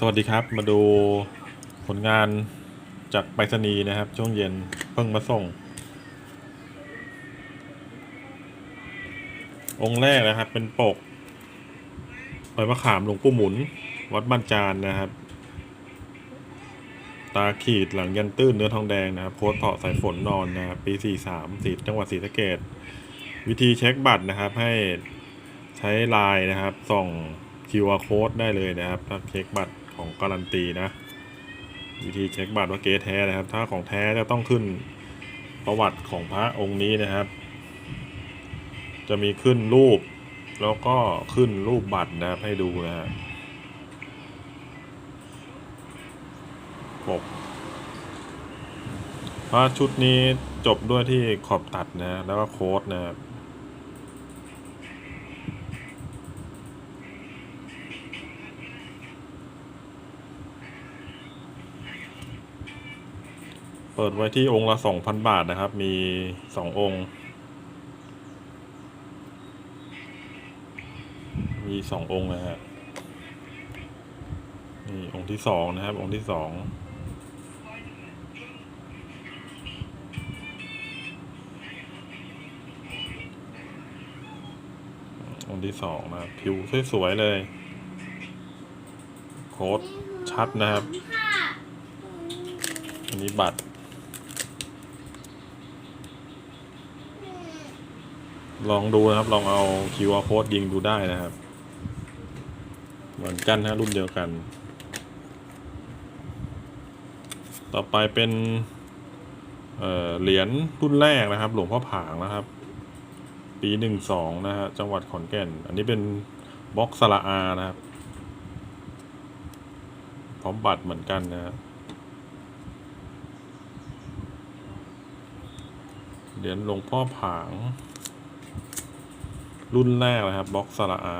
สวัสดีครับมาดูผลงานจากไปรษณีย์นะครับ ช่วงเย็นเพิ่งมาส่ง องค์แรกนะครับ เป็นปกใบมะขามหลวงปู่หมุน วัดบ้านจานนะครับ ตาขีดหลังยันตื้นเนื้อทองแดงนะครับโค้ดเพาะสายฝนนอนนะครับปี 43สีจังหวัดศรีสะเกดวิธีเช็คบัตรนะครับ ให้ใช้ไลน์นะครับส่อง QR code ได้เลยนะครับถ้าเช็คบัตร ของการันตีนะ วิธีเช็คบัตรว่าเก๊แท้นะครับ ถ้าของแท้จะต้องขึ้นประวัติของพระองค์นี้นะครับ จะมีขึ้นรูป แล้วก็ขึ้นรูปบัตรนะครับให้ดูนะฮะปกพระชุดนี้จบด้วยที่ขอบตัดนะแล้วก็โค้ดนะครับ เปิดไว้ที่องค์ละสองพันบาทนะครับ มีสององค์ มีสององค์นะฮะนี่องค์ที่สองนะครับ องค์ที่สององค์ที่สองนะผิวสวยๆเลย โค้ดชัดนะครับ อันนี้บัตร ลองดูนะครับ ลองเอา QR code ยิงดูได้นะครับ เหมือนกันนะรุ่นเดียวกัน ต่อไปเป็นเเหรียญรุ่นแรกนะครับ หลวงพ่อผางนะครับ ปีหนึ่งสองนะฮะจังหวัดขอนแก่น อันนี้เป็นบล็อกสละอานะครับ พร้อมบัตรเหมือนกันนะฮะเหรียญหลวงพ่อผาง รุ่นแรกนะครับบล็อกสระอา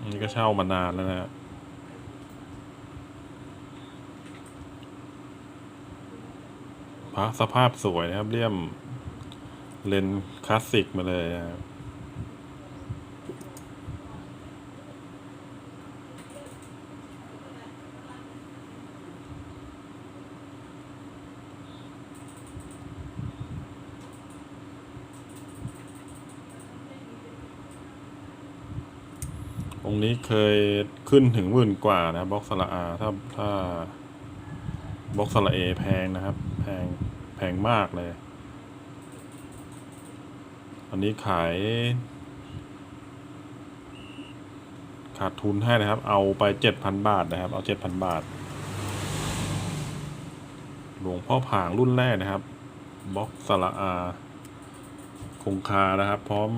อันนี้ก็เช่ามานานแล้วนะพระสภาพสวยนะครับเลี่ยมเลนคลาสสิกมาเลยนะครับ องนี้เคยขึ้นถึงหมื่นกว่านะบล็อกสระอาถ้าถ้าบล็อกสระเอแพงนะครับ แพงแพงมากเลย อันนี้ขาย ขาดทุนให้นะครับ เอาไปเจ็ดพันบาทนะครับ เอาเจ็ดพันบาท หลวงพ่อผางรุ่นแรกนะครับบล็อกสระอา คงคานะครับ พร้อม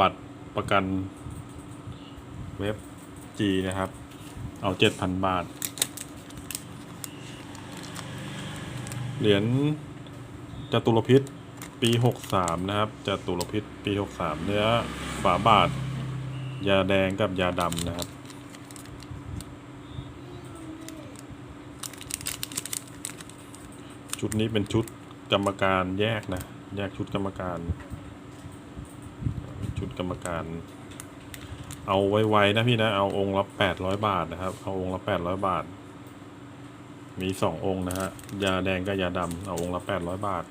บัตรประกัน เว็บ G นะครับ เอาเจ็ดพันบาท เหรียญจตุรพิษปีหกสามนะครับจตุรพิษปีหกสามเนื้อฝาบาท ยาแดงกับยาดำนะครับ ชุดนี้เป็นชุดกรรมการแยกนะ แยกชุดกรรมการ ชุดกรรมการ เอาไวๆนะพี่นะ เอาองค์ละแปดร้อยบาทนะครับ เอาองค์ละแปดร้อยบาท มีสององค์นะฮะ ยาแดงกับยาดำเอาองค์ละแปดร้อยบาท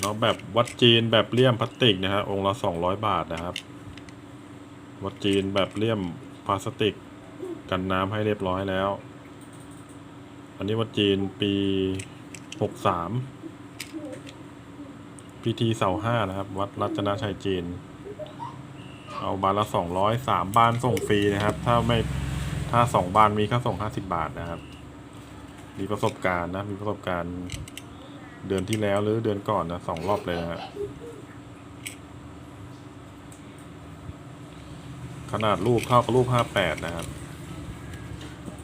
แล้วแบบวัดจีนแบบเลี่ยมพลาสติกนะฮะ องค์ละสองร้อยบาทนะครับ วัดจีนแบบเลี่ยมพลาสติกกันน้ำให้เรียบร้อยแล้ว อันนี้วัดจีนปีหกสามพิธีเสาห้านะครับ วัดรัตนชัยจีน เอาบานละสองร้อยสามบานส่งฟรีนะครับ ถ้าไม่ถ้าสองบานมีค่าส่งห้าสิบบาทนะครับ มีประสบการณ์นะ มีประสบการณ์เดือนที่แล้วหรือเดือนก่อนนะสองรอบเลยนะฮะขนาดรูปเท่ากับรูปห้าแปดนะครับ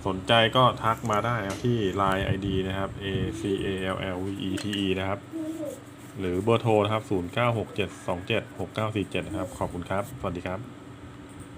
สนใจก็ทักมาได้ที่ Line ID นะครับ A C A L L V E T E นะครับ หรือเบอร์โทรนะครับ 0967276947 นะครับ ขอบคุณครับ สวัสดีครับ